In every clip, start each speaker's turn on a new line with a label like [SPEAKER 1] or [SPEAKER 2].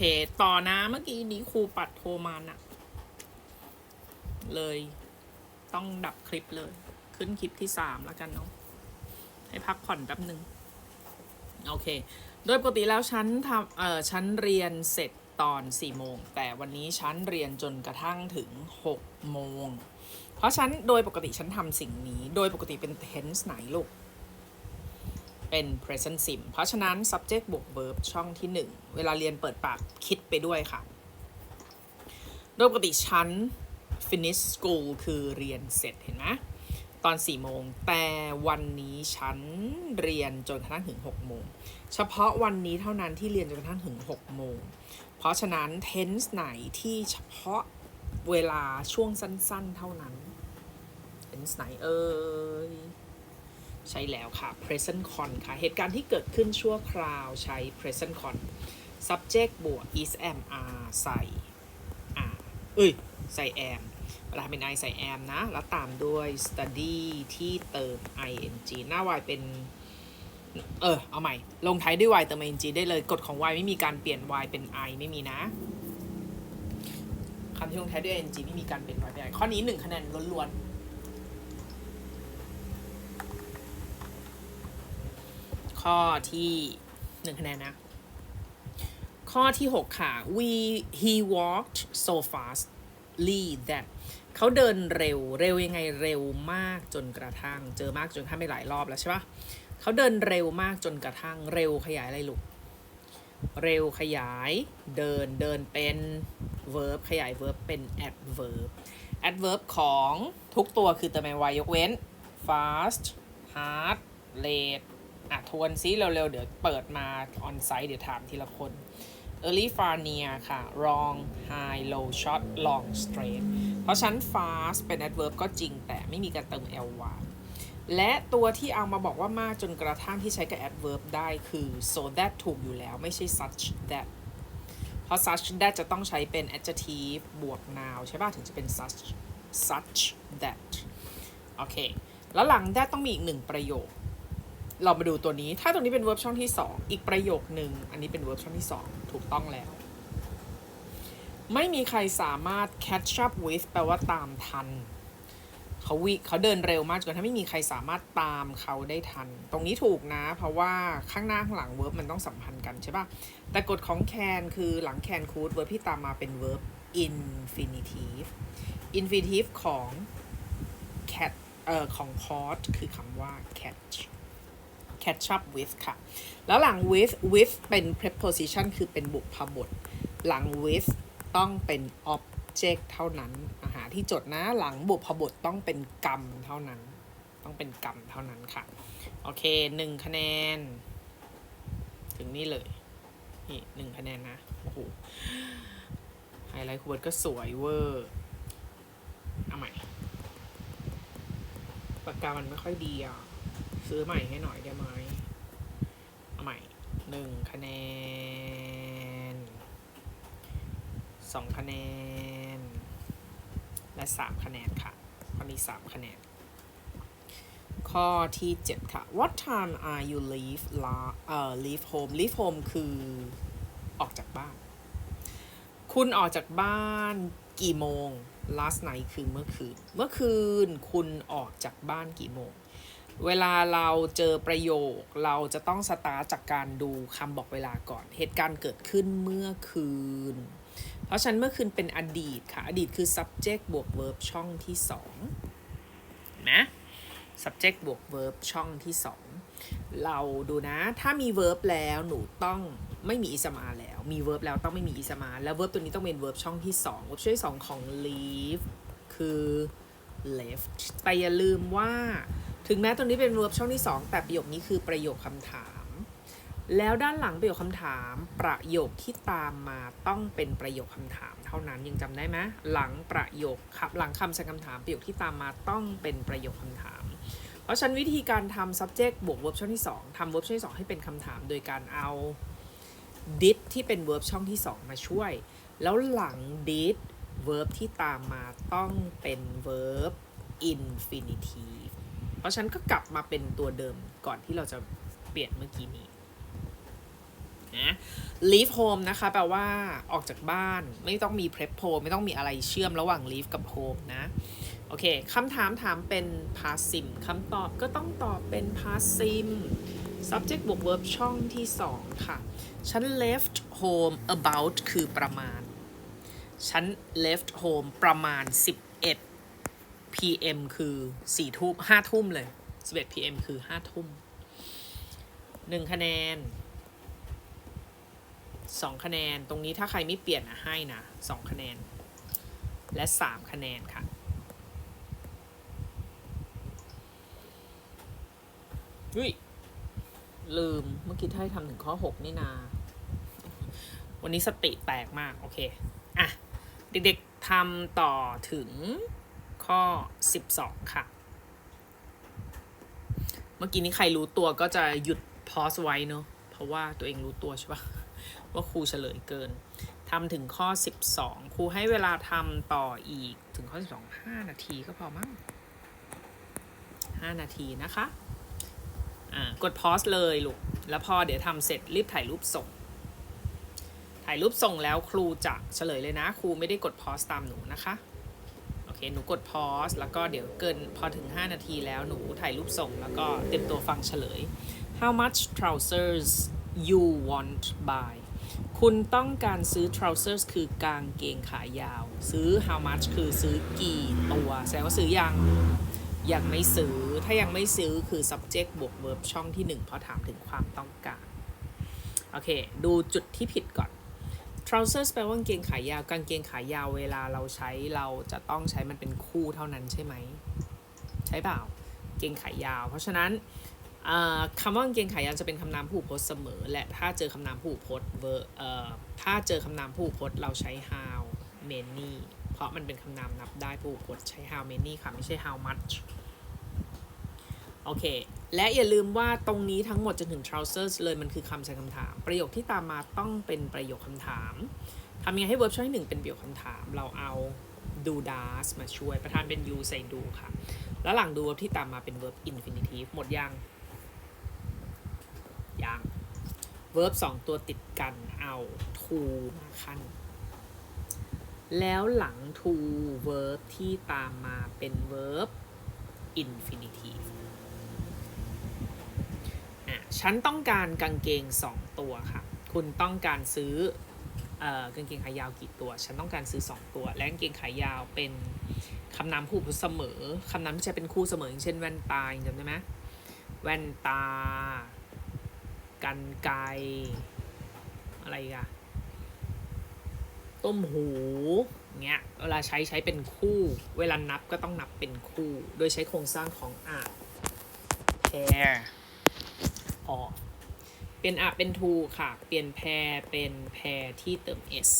[SPEAKER 1] เค ต่อนะเมื่อกี้นี้ครูปัดโทรมานะเลย ต้องดับคลิปเลย ขึ้นคลิปที่สามแล้วกันเนาะให้พักผ่อนแป๊บหนึ่งโอเค โดยปกติแล้วฉันทำเอ่อฉันเรียนเสร็จตอน4โมง แต่วันนี้ฉันเรียนจนกระทั่งถึง6โมง เพราะฉันโดยปกติฉันทำสิ่งนี้ โดยปกติเป็น tense ไหนลูก เป็น present sim เพราะฉะนั้น subject บวก verb ช่องที่ 1 เวลาเรียนเปิดปากคิดไปด้วยค่ะ โดยปกติฉัน finish school คือเรียนเสร็จเห็นไหมตอน 4 โมง แต่วันนี้ฉันเรียนจนกระทั่งถึง 6 โมง เฉพาะวันนี้เท่านั้นที่เรียนจนกระทั่งถึง 6 โมง เพราะฉะนั้น tense ไหนที่เฉพาะเวลาช่วงสั้น ๆ เท่านั้น tense ไหนเอ่ย ใช่แล้วค่ะ present con ค่ะ เหตุการณ์ที่เกิดขึ้นชั่วคราวใช้ present con subject บวก is am are ใส่ are เอ้ย ใส่ am เวลาเป็น I ใส่ am นะ แล้วตามด้วย study ที่เติม ing หน้า y เป็น เออ เอาใหม่ ลงท้ายด้วย y เติม ing ได้เลย กฎของ y ไม่มีการเปลี่ยน y เป็น i ไม่มีนะคำที่ลงท้ายด้วย ing ไม่มีการเปลี่ยน y เป็น i ข้อนี้ 1 คะแนนล้วนๆ ข้อที่หนึ่งคะแนนนะ ข้อที่6ค่ะ we he walked so fastly that เขาเดินเร็วเร็วยังไงเร็วมากจนกระทั่ง เจอมากจนข้ามไปหลายรอบแล้วใช่ปะเขาเดินเร็วมากจนกระทั่งเร็วขยายอะไรลูกเร็วขยายเดินเดินเป็น verb ขยาย verb เป็น adverb adverb ของทุกตัวคือเติม y ยกเว้น fast hard late อะทวนซิเร็วๆ เดี๋ยวเปิดมา on site เดี๋ยวถามทีละคน early far near ค่ะ wrong high low short long straight เพราะฉะนั้น fast เป็น adverb ก็จริงแต่ไม่มีการเติม ly และตัวที่เอามาบอกว่ามากจนกระทั่งที่ใช้กับ adverb ได้คือ so that ถูกอยู่แล้วไม่ใช่ such that เพราะ such that จะต้องใช้เป็น adjective บวก noun ใช่ป่ะ ถึงจะเป็น such such that โอเค แล้วหลัง that ต้องมีอีกหนึ่งประโยค เรามาดูตัวนี้ ถ้าตรงนี้เป็น verb ช่องที่ 2 อีกประโยคหนึ่ง อันนี้เป็น verb ช่องที่ 2 ถูกต้องแล้ว ไม่มีใครสามารถ catch up with แปลว่าตามทัน เขาวิเขาเดินเร็วมากจนถ้าไม่มีใครสามารถตามเขาได้ทัน ตรงนี้ถูกนะ เพราะว่าข้างหน้าข้างหลัง verb มันต้องสัมพันธ์กันใช่ปะแต่กฎของ can คือหลัง can คูด verb ที่ตามมาเป็น verb infinitive infinitive ของ cat เอ่อของ caught คือคำว่า catch catch up with ค่ะ แล้วหลัง with with เป็น preposition คือเป็นบุพบท หลัง with ต้องเป็น object เท่านั้นอาหาที่จดนะหลังบุพบทต้องเป็นกรรมเท่านั้น ต้องเป็นกรรมเท่านั้นค่ะ โอเคหนึ่งคะแนน ถึงนี่เลย นี่หนึ่งคะแนนนะ โอ้โห ไฮไลท์คูเวิร์ดก็สวยเวอร์เอาใหม่ปากกามันไม่ค่อยดีอะ ซื้อใหม่ให้หน่อยได้ไหมเอาใหม่หนึ่งคะแนนสองคะแนน และสามคะแนนค่ะข้อนี้สามคะแนน ข้อที่เจ็ดค่ะ What time are you leave la เอ่อ leave home leave home คือออกจากบ้าน คุณออกจากบ้านกี่โมง last night คือเมื่อคืน เมื่อคืนคุณออกจากบ้านกี่โมง เวลาเราเจอประโยค เราจะต้องสตาร์จากการดูคำบอกเวลาก่อน เหตุการณ์เกิดขึ้นเมื่อคืน เพราะฉะนันเมื่อคืนเป็นอดีตค่ะ อดีตคือ subject บวก verb ช่องที่สองนะ subject บวก verb ช่องที่สองเราดูนะ ถ้ามี verb แล้วหนูต้องไม่มีอิสมาแล้ว มี verb แล้วต้องไม่มีอิสมา แล้ว verb ตัวนี้ต้องเป็น verb ช่องที่สอง verb ช่องที่สองของ leave คือ left แต่อย่าลืมว่า ถึงแม้ตัวนี้เป็น verb ช่องที่ 2 แต่ประโยคนี้คือประโยคคำถาม แล้วด้านหลังประโยคคำถาม ประโยคที่ตามมาต้องเป็นประโยคคำถาม เท่านั้นยังจำได้ไหมหลังประโยคครับหลังคำใช้คำถาม ประโยคที่ตามมาต้องเป็นประโยคคำถาม เพราะฉะนั้นวิธีการทำ subject บวก verb ช่องที่ 2ทำ verb ช่องที่ 2 ให้เป็นคำถาม โดยการเอา did ที่เป็น verb ช่องที่ 2 มาช่วย แล้วหลัง did verb ที่ตามมาต้องเป็น verb infinitive เพราะฉันก็กลับมาเป็นตัวเดิมก่อนที่เราจะเปลี่ยนเมื่อกี้นี้นะ leave home นะคะ แปลว่าออกจากบ้านไม่ต้องมี prep home ไม่ต้องมีอะไรเชื่อมระหว่าง leave กับ home นะ โอเคคำถามถามเป็น passive คำตอบก็ต้องตอบเป็น passive subject บวก verb ช่องที่ 2 ค่ะ ฉัน left home about คือประมาณ ฉัน left home ประมาณ11 pm คือ4ทุ่ม5ทุ่มเลย11 pm คือ5ทุ่ม1คะแนน2คะแนนตรงนี้ถ้าใครไม่เปลี่ยนนะให้นะ2คะแนน และ3คะแนนค่ะ อุ้ย ลืมเมื่อกี้ให้ทำถึงข้อ6นี่นา วันนี้สติแตกมาก โอเค อะ เด็กๆทำต่อถึง ข้อ 12 ค่ะ เมื่อกี้นี้ใครรู้ตัวก็จะหยุดพอสไว้เนอะเพราะว่าตัวเองรู้ตัวใช่ปะว่าครูเฉลยเกินทำถึงข้อ 12 ครูให้เวลาทำต่ออีกถึงข้อ 12 5 นาทีก็พอมั้ง5 นาทีนะคะกดพอสเลยลูก แล้วพอเดี๋ยวทำเสร็จรีบถ่ายรูปส่ง ถ่ายรูปส่งแล้วครูจะเฉลยเลยนะ ครูไม่ได้กดพอสตามหนูนะคะ เค หนูกดพอสแล้วก็เดี๋ยวเกินพอถึง 5 นาทีแล้วหนูถ่ายรูปส่ง แล้วก็เตรียมตัวฟังเฉลย How much trousers you want buy คุณต้องการซื้อ trousers คือกางเกงขายาว ซื้อ how much คือซื้อกี่ตัวแสดงว่าซื้อยัง ยังไม่ซื้อ ถ้ายังไม่ซื้อคือ subject บวก verb ช่องที่ 1 เพราะถามถึงความต้องการ โอเค ดูจุดที่ผิดก่อน trousers แปลว่ากางเกงขายาว กางเกงขายาวเวลาเราใช้เราจะต้องใช้มันเป็นคู่เท่านั้นใช่ไหม ใช่เปล่า เกงขายาว เพราะฉะนั้นคำว่ากางเกงขายาวจะเป็นคำนามผู้พจน์เสมอ และถ้าเจอคำนามผู้พจน์ ver เอ่อถ้าเจอคำนามผู้พจน์เราใช้ how many เพราะมันเป็นคำนามนับได้ผู้พจน์ใช้ how many ค่ะไม่ใช่ how much โอเค และอย่าลืมว่าตรงนี้ทั้งหมดจนถึง trousers เลยมันคือคำใช้คำถาม ประโยคที่ตามมาต้องเป็นประโยคคำถามทำยังไงให้ verb ช่องที่หนึ่งเป็นประโยคคำถาม เราเอาดู does มาช่วยประธานเป็น you ใส่ดูค่ะ แล้วหลังดู verb ที่ตามมาเป็น verb infinitive หมดยังยัง verb สองตัวติดกันเอา to มาขั้นแล้วหลัง to verb ที่ตามมาเป็น verb infinitive ฉันต้องการกางเกงสองตัวค่ะ คุณต้องการซื้ออกางเกงขายาวกี่ตัว ฉันต้องการซื้อสองตัว และกางเกงขายาวเป็นคำนามคู่เสมอคำนามที่ใช้เป็นคู่เสมออย่างเช่นแว่นตาจำได้ไหมแว่นตา กันไกอะไรกันต้มหูเงี้ยเวลาใช้ใช้เป็นคู่ เวลานับก็ต้องนับเป็นคู่ โดยใช้โครงสร้างของอะ pair ออก เปลี่ยนอะเป็น to ค่ะ เปลี่ยน pair เป็น pair ที่เติม s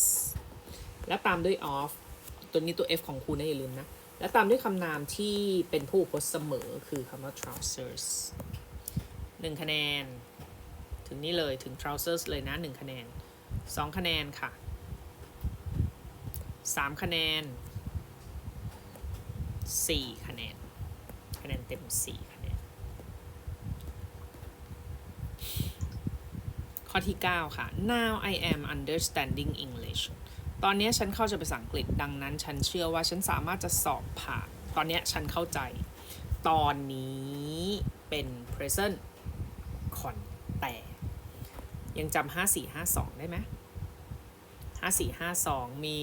[SPEAKER 1] แล้วตามด้วย off ตัวนี้ตัว f ของคุณนะอย่าลืมนะ แล้วตามด้วยคำนามที่เป็นผู้พจน์เสมอคือคำว่า trousers หนึ่งคะแนน ถึงนี่เลยถึง trousers เลยนะหนึ่งคะแนนสองคะแนนค่ะสามคะแนนสี่คะแนน คะแนนเต็มสี่คะแนน ข้อที่ 9 ค่ะ now I am understanding English ตอนนี้ฉันเข้าใจภาษาอังกฤษดังนั้น ฉันเชื่อว่าฉันสามารถจะสอบผ่าน ตอนนี้ฉันเข้าใจ ตอนนี้เป็น present คอนแต่ ยังจำห้าสี่ห้าสองได้ไหมห้าสี่ห้าสองมี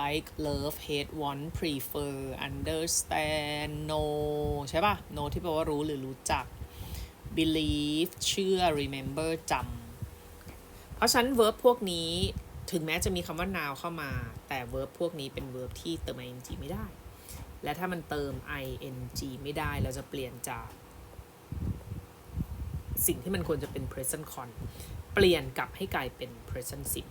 [SPEAKER 1] like love hate want prefer understand know ใช่ป่ะ know ที่แปลว่ารู้หรือรู้จัก believe เชื่อ remember จำ เพราะฉะนั้น verb พวกนี้ถึงแม้จะมีคำว่า now เข้ามา แต่ verb พวกนี้เป็น verb ที่เติม ing ไม่ได้ และถ้ามันเติม ing ไม่ได้ เราจะเปลี่ยนจาก สิ่งที่มันควรจะเป็น present con เปลี่ยนกลับให้กลายเป็น present sim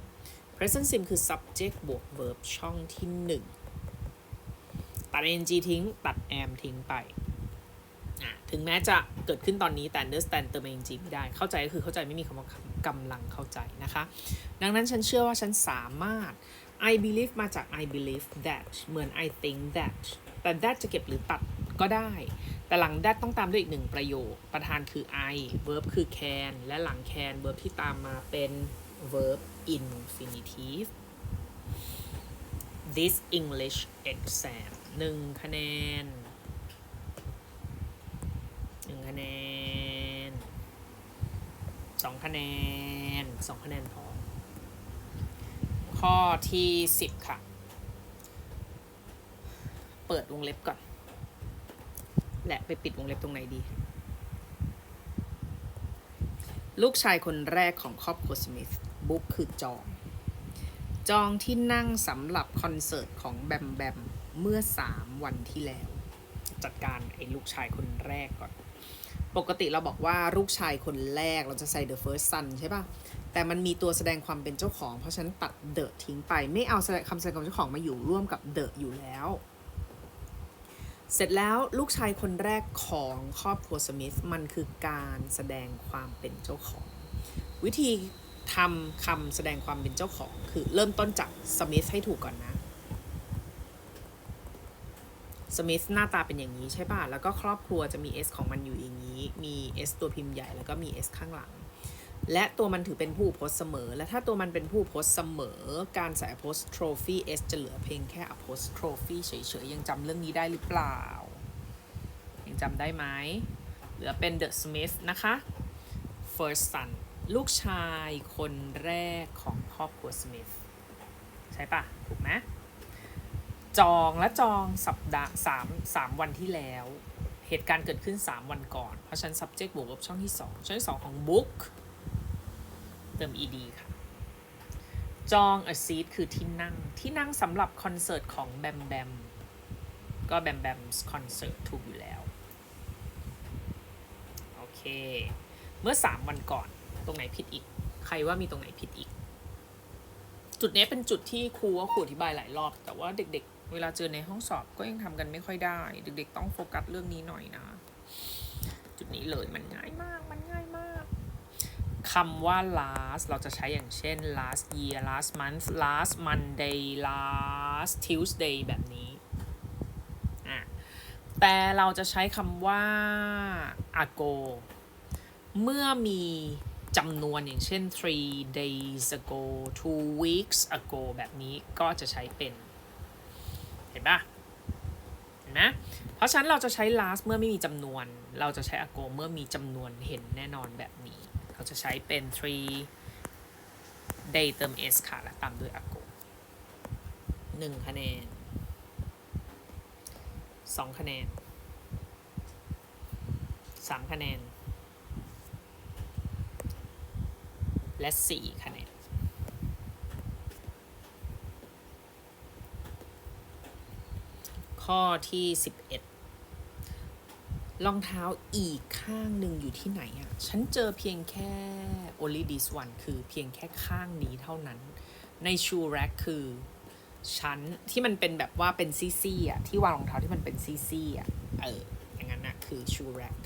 [SPEAKER 1] present sim คือ subject บวก verb ช่องที่ 1 ตัด ing ทิ้ง ตัด am ทิ้งไป ถึงแม้จะเกิดขึ้นตอนนี้แต่ understand เติม ing ไม่ได้ เข้าใจก็คือเข้าใจไม่มีคำว่า กำลังเข้าใจนะคะ ดังนั้นฉันเชื่อว่าฉันสามารถ I believe มาจาก I believe that เหมือน I think that แต่ that จะเก็บหรือตัดก็ได้ แต่หลัง that ต้องตามด้วยอีกหนึ่งประโยค ประธานคือ I verb คือ can และหลัง can verb ที่ตามมาเป็น verb infinitive this English exam หนึ่งคะแนนหนึ่งคะแนนสอง คะแนนสองคะแนนพอ ข้อที่สิบค่ะ เปิดวงเล็บก่อน และไปปิดวงเล็บตรงไหนดี ลูกชายคนแรกของครอบครัวสมิธบุ๊กคือจอง จองที่นั่งสำหรับคอนเสิร์ตของแบมแบมเมื่อ3วันที่แล้ว จัดการไอ้ลูกชายคนแรกก่อน ปกติเราบอกว่าลูกชายคนแรกเราจะใส่ the first son ใช่ปะแต่มันมีตัวแสดงความเป็นเจ้าของ เพราะฉะนั้นตัด the ทิ้งไป ไม่เอาคำแสดงความเจ้าของมาอยู่ร่วมกับ the อยู่แล้ว เสร็จแล้วลูกชายคนแรกของครอบครัวสมิธมันคือการแสดงความเป็นเจ้าของ วิธีทำคำแสดงความเป็นเจ้าของคือเริ่มต้นจากสมิธให้ถูกก่อนนะ สมิธหน้าตาเป็นอย่างนี้ใช่ป่ะ แล้วก็ครอบครัวจะมี S ของมันอยู่อย่างนี้ มี S ตัวพิมพ์ใหญ่แล้วก็มี S ข้างหลัง และตัวมันถือเป็นผู้โพสเสมอ และถ้าตัวมันเป็นผู้โพสเสมอ การใส่ apostrophe S จะเหลือเพียงแค่ apostrophe เฉยๆ ยังจำเรื่องนี้ได้หรือเปล่า ยังจำได้ไหม เหลือเป็น the Smith นะคะ first son ลูกชายคนแรกของครอบครัวสมิธใช่ปะถูกไหม จองและจองสัปดาห์สามสามวันที่แล้ว เหตุการณ์เกิดขึ้น 3 วันก่อน เพราะฉัน subject บวกลบช่องที่ 2 ช่องที่ 2 ของ book เติม ed ค่ะ จอง a seat คือที่นั่ง ที่นั่งสำหรับคอนเสิร์ตของแบมแบม ก็แบมแบมคอนเสิร์ตถูกอยู่แล้ว โอเค เมื่อ 3 วันก่อน ตรงไหนผิดอีก ใครว่ามีตรงไหนผิดอีกจุดนี้เป็นจุดที่ครูว่าครูอธิบายหลายรอบ แต่ว่าเด็กๆ เวลาเจอในห้องสอบก็ยังทำกันไม่ค่อยได้ เด็กๆต้องโฟกัสเรื่องนี้หน่อยนะ จุดนี้เลยมันง่ายมาก มันง่ายมากคำว่า last เราจะใช้อย่างเช่น last year last month last Monday last Tuesday แบบนี้อะแต่เราจะใช้คำว่า ago เมื่อมีจำนวนอย่างเช่น three days ago two weeks ago แบบนี้ก็จะใช้เป็น เห็นปะเห็นไหมเพราะฉะนั้นเราจะใช้ last เมื่อไม่มีจำนวน เราจะใช้ ago เมื่อมีจำนวนเห็นแน่นอนแบบนี้ เราจะใช้เป็น three day เติม s ค่ะ และตามด้วย ago หนึ่งคะแนนสองคะแนนสามคะแนน และ4คะแนน ข้อที่11รองเท้าอีกข้างหนึ่งอยู่ที่ไหนอะ่ะ ฉันเจอเพียงแค่ only this one คือเพียงแค่ข้างนี้เท่านั้น ใน shoe rack คือชั้นที่มันเป็นแบบว่าเป็นซี่ๆอะ ที่วางรองเท้าที่มันเป็นซี่ๆอะ เออ อย่างนั้นนะคือ shoe rack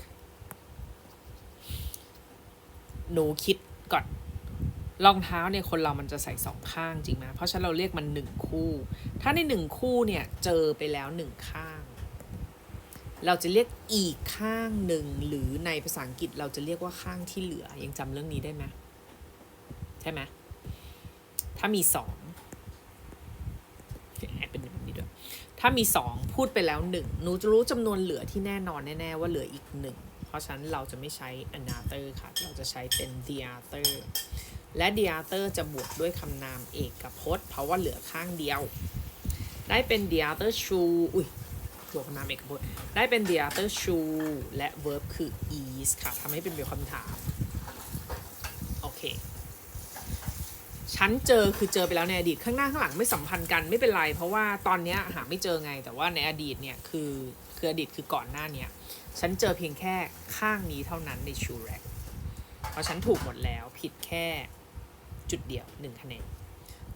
[SPEAKER 1] หนูคิด รองเท้าเนี่ยคนเรามันจะใส่สองข้างจริงไหมเพราะฉะนั้นเราเรียกมันหนึ่งคู่ ถ้าในหนึ่งคู่เนี่ยเจอไปแล้วหนึ่งข้าง เราจะเรียกอีกข้างหนึ่งหรือในภาษาอังกฤษเราจะเรียกว่าข้างที่เหลือ ยังจำเรื่องนี้ได้ไหมใช่ไหมถ้ามีสองแอบเป็นแบบนี้ด้วยถ้ามีสองพูดไปแล้วหนึ่งหนูจะรู้จำนวนเหลือที่แน่นอนแน่ๆว่าเหลืออีกหนึ่งเพราะฉะนั้นเราจะไม่ใช้ another ค่ะ เราจะใช้เป็น the other และ the other จะบวกด้วยคำนามเอกพจน์ เพราะว่าเหลือข้างเดียว ได้เป็น the other shoe อุ้ยบวกคำนามเอกพจน์ ได้เป็น the other shoe และ verb คือ is ค่ะทำให้เป็นแบบคำถาม โอเคฉันเจอคือเจอไปแล้วในอดีตข้างหน้าข้างหลังไม่สัมพันธ์กันไม่เป็นไร เพราะว่าตอนนี้หาไม่เจอไง แต่ว่าในอดีตเนี่ยคือคืออดีตคือก่อนหน้านี้ฉันเจอเพียงแค่ข้างนี้เท่านั้นในชูแรกเพราะฉันถูกหมดแล้วผิดแค่ จุดเดียวหนึ่งคะแนน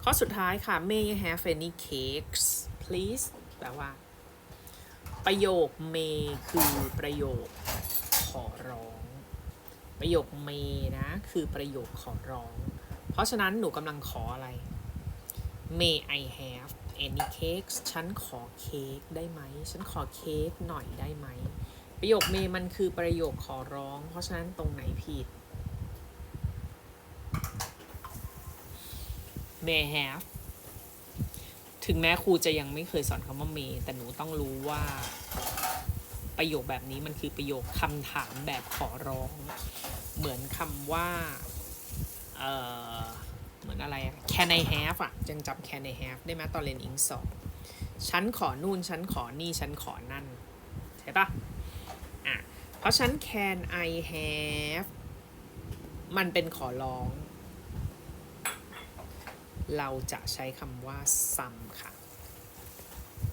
[SPEAKER 1] ข้อสุดท้ายค่ะ May I have any cakes please แปลว่า ประโยค May คือประโยคขอร้อง ประโยค May นะ คือประโยคขอร้อง เพราะฉะนั้นหนูกำลังขออะไร May I have any cakes ฉันขอเค้กได้ไหม ฉันขอเค้กหน่อยได้ไหม ประโยคเมมันคือประโยคขอร้อง เพราะฉะนั้นตรงไหนผิด may have ถึงแม้ครูจะยังไม่เคยสอนคำว่า may แต่หนูต้องรู้ว่า ประโยคแบบนี้มันคือประโยคคำถามแบบขอร้อง เหมือนคำว่า เอ่อเหมือนอะไรอะ can I have อะยังจำ can I have ได้ไหมตอนเรียนอิงสอบฉันขอนู่น ฉันขอนี่ ฉันขอนั่น ใช่ปะอะ เพราะฉัน can I have มันเป็นขอร้อง เราจะใช้คำว่า some ค่ะ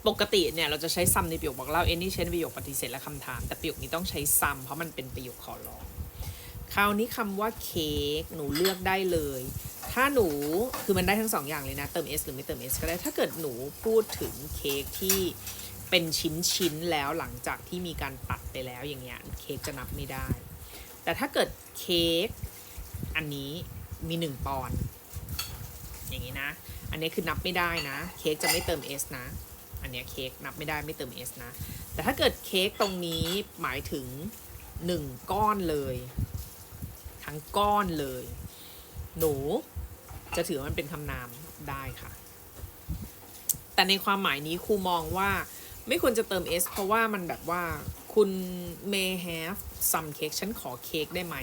[SPEAKER 1] ปกติเนี่ยเราจะใช้ some ในประโยคบอกเล่า any ใช้ในประโยคปฏิเสธและคำถาม แต่ประโยคนี้ต้องใช้ some เพราะมันเป็นประโยคขอร้อง คราวนี้คำว่าเค้กหนูเลือกได้เลย ถ้าหนูคือมันได้ทั้งสองอย่างเลยนะ เติม s หรือไม่เติม s ก็ได้ ถ้าเกิดหนูพูดถึงเค้กที่เป็นชิ้นชิ้นๆแล้วหลังจากที่มีการตัดไปแล้วอย่างเงี้ยเค้กจะนับไม่ได้ แต่ถ้าเกิดเค้กอันนี้มีหนึ่งปอนด์ อย่างนี้นะ อันนี้คือนับไม่ได้นะ เค้กจะไม่เติม s นะ อันนี้เค้กนับไม่ได้ไม่เติม s นะ แต่ถ้าเกิดเค้กตรงนี้หมายถึงหนึ่งก้อนเลย ทั้งก้อนเลย หนูจะถือมันเป็นคำนามได้ค่ะ แต่ในความหมายนี้ครูมองว่าไม่ควรจะเติม s เพราะว่ามันแบบว่าคุณ may have some cake ฉันขอเค้กได้ไหม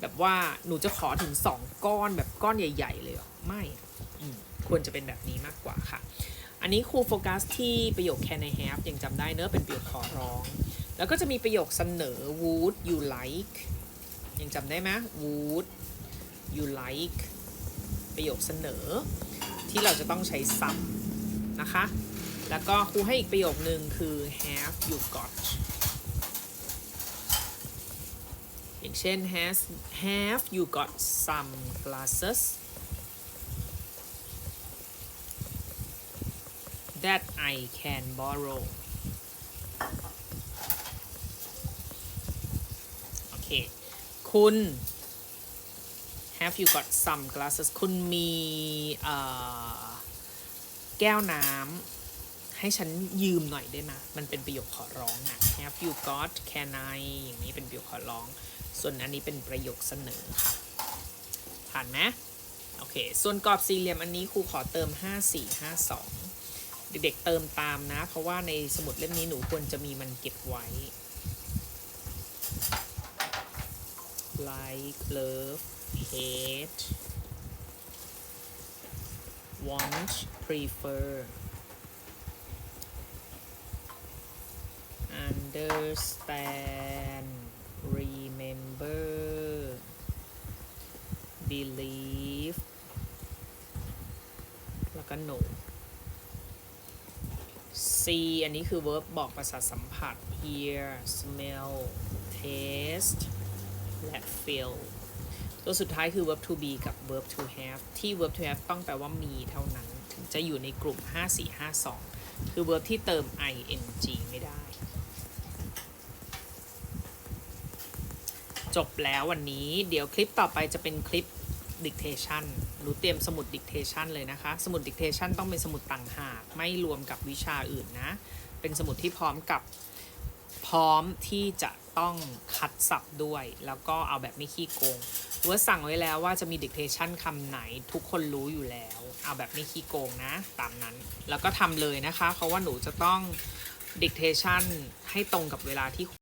[SPEAKER 1] แบบว่าหนูจะขอถึงสองก้อนแบบก้อนใหญ่ ๆ เลยหรอ ไม่ ควรจะเป็นแบบนี้มากกว่าค่ะ อันนี้ครูโฟกัสที่ประโยค can I have ยังจำได้เนอะเป็นประโยคขอร้อง แล้วก็จะมีประโยคเสนอ would you like ยังจำได้ไหม would you like ประโยคเสนอ ที่เราจะต้องใช้ซ้ำนะคะ แล้วก็ครูให้อีกประโยคหนึ่งคือ have you got อย่างเช่น has have you got some glasses that I can borrow โอเค คุณ have you got some glasses คุณมีแก้วน้ำให้ฉันยืมหน่อยได้ไหมมันเป็นประโยคขอร้องอะ have you got can I อย่างนี้เป็นประโยคขอร้อง ส่วนอันนี้เป็นประโยคเสนอค่ะ ผ่านไหมโอเค ส่วนกรอบสี่เหลี่ยมอันนี้ครูขอเติม 5 4 5 2 เด็กๆเติมตามนะ เพราะว่าในสมุดเล่มนี้หนูควรจะมีมันเก็บไว้ like love hate want prefer understand remember believe แล้วก็ know C อันนี้คือ verb บอกประสาทสัมผัส hear smell taste และ feel ตัวสุดท้ายคือ verb to be กับ verb to have ที่ verb to have ต้องแปลว่ามีเท่านั้น ถึงจะอยู่ในกลุ่ม 5452 คือ verb ที่เติม ing ไม่ได้ จบแล้ววันนี้ เดี๋ยวคลิปต่อไปจะเป็นคลิป dictation หนูเตรียมสมุด dictation เลยนะคะ สมุด dictation ต้องเป็นสมุดต่างหาก ไม่รวมกับวิชาอื่นนะ เป็นสมุดที่พร้อมกับพร้อมที่จะต้องคัดศัพท์ด้วย แล้วก็เอาแบบไม่ขี้โกงเวิร์สั่งไว้แล้วว่าจะมี dictation คำไหนทุกคนรู้อยู่แล้ว เอาแบบไม่ขี้โกงนะ ตามนั้น แล้วก็ทำเลยนะคะ เพราะว่าหนูจะต้อง dictation ให้ตรงกับเวลาที่